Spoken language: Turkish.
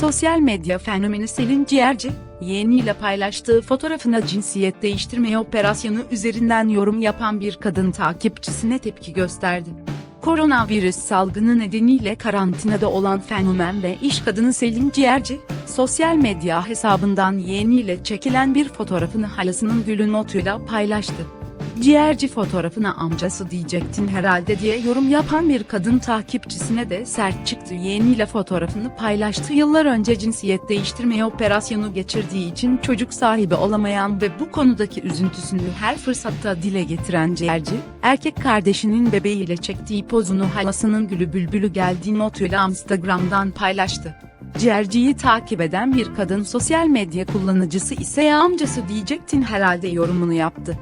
Sosyal medya fenomeni Selin Ciğerci, yeğeniyle paylaştığı fotoğrafına cinsiyet değiştirme operasyonu üzerinden yorum yapan bir kadın takipçisine tepki gösterdi. Koronavirüs salgını nedeniyle karantinada olan fenomen ve iş kadını Selin Ciğerci, sosyal medya hesabından yeğeniyle çekilen bir fotoğrafını halasının gülü notuyla paylaştı. Ciğerci fotoğrafına amcası diyecektin herhalde diye yorum yapan bir kadın takipçisine de sert çıktı. Yeğeniyle fotoğrafını paylaştı. Yıllar önce cinsiyet değiştirme operasyonu geçirdiği için çocuk sahibi olamayan ve bu konudaki üzüntüsünü her fırsatta dile getiren Ciğerci, erkek kardeşinin bebeğiyle çektiği pozunu halasının gülü bülbülü geldiği notuyla Instagram'dan paylaştı. Ciğerciyi takip eden bir kadın sosyal medya kullanıcısı ise ya amcası diyecektin herhalde yorumunu yaptı.